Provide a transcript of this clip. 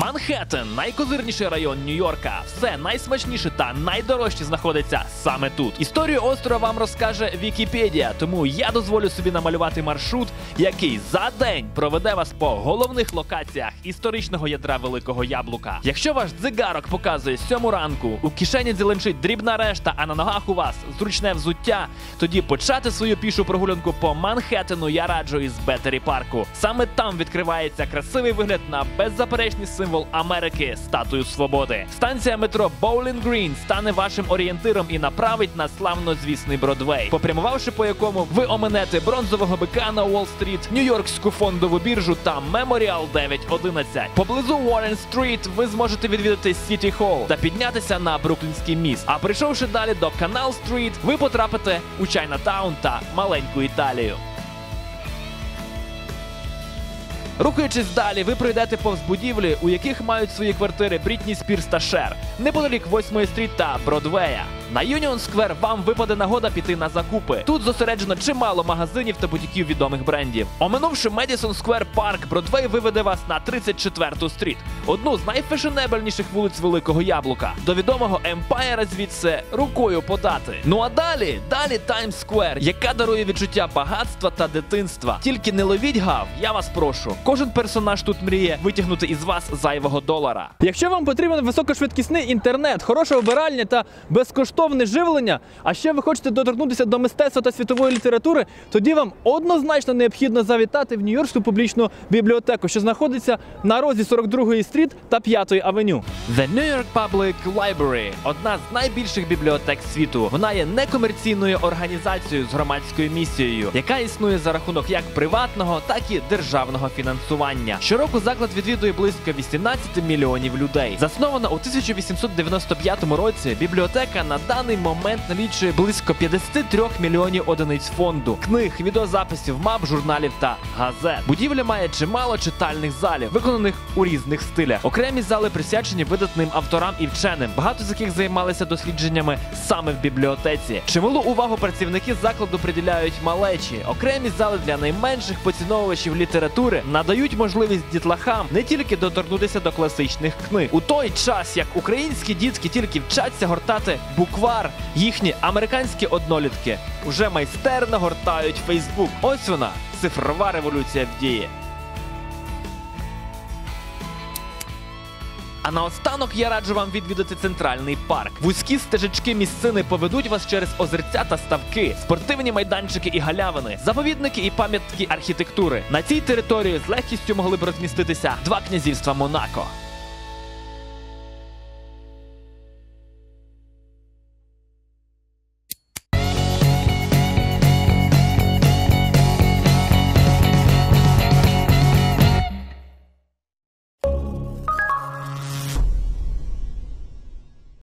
Манхеттен найкозирніший район Нью-Йорка. Все найсмачніше та найдорожче знаходиться саме тут. Історію острова вам розкаже Вікіпедія, тому я дозволю собі намалювати маршрут, який за день проведе вас по головних локаціях історичного ядра Великого Яблука. Якщо ваш дзигарок показує сьому ранку, у кишені дзеленчить дрібна решта, а на ногах у вас зручне взуття, тоді почати свою пішу прогулянку по Манхеттену я раджу із Беттері парку. Саме там відкривається красивий вигляд на беззаперечний символ Америки статую свободи. Станція метро Боулінг Грін стане вашим орієнтиром і направить на славнозвісний Бродвей, попрямувавши по якому ви оминете бронзового бика на Уолл-стріт, Нью-Йоркську фондову біржу та Меморіал 911. Поблизу Уоррен-стріт ви зможете відвідати Сіті Холл та піднятися на Бруклінський міст. А прийшовши далі до Канал Стріт, ви потрапите у Чайнатаун та маленьку Італію. Рухаючись далі, ви пройдете повз будівлі, у яких мають свої квартири Брітні Спірс та Шер, неподалік 8 стріт та Бродвея. На Юніон Сквер вам випаде нагода піти на закупи. Тут зосереджено чимало магазинів та бутіків відомих брендів. Оминувши Медісон Сквер Парк, Бродвей виведе вас на 34-ту стріт, одну з найфешенебельніших вулиць Великого Яблука. До відомого Емпайра звідси рукою подати. Ну а далі, далі Таймс Сквер, яка дарує відчуття багатства та дитинства. Тільки не ловіть гав, я вас прошу. Кожен персонаж тут мріє витягнути із вас зайвого долара. Якщо вам потрібен високошвидкісний інтернет, хороше обиральня та безкоштовне живлення, а ще ви хочете доторкнутися до мистецтва та світової літератури, тоді вам однозначно необхідно завітати в Нью-Йоркську публічну бібліотеку, що знаходиться на розі 42-ї стріт та 5-ї авеню. The New York Public Library – одна з найбільших бібліотек світу. Вона є некомерційною організацією з громадською місією, яка існує за рахунок як приватного, так і державного фінансування. Щороку заклад відвідує близько 18 мільйонів людей. Заснована у 1895 році, бібліотека на даний момент налічує близько 53 мільйонів одиниць фонду, книг, відеозаписів, мап, журналів та газет. Будівля має чимало читальних залів, виконаних у різних стилях. Окремі зали присвячені видатним авторам і вченим, багато з яких займалися дослідженнями саме в бібліотеці. Чималу увагу працівники закладу приділяють малечі. Окремі зали для найменших поціновувачів літератури надають можливість дітлахам не тільки доторкнутися до класичних книг. У той час, як українські дітки тільки вчаться гортати буквар, їхні американські однолітки уже майстерно гортають Фейсбук. Ось вона, цифрова революція в дії. А наостанок я раджу вам відвідати центральний парк. Вузькі стежечки місцини поведуть вас через озерця та ставки, спортивні майданчики і галявини, заповідники і пам'ятки архітектури. На цій території з легкістю могли б розміститися два князівства Монако.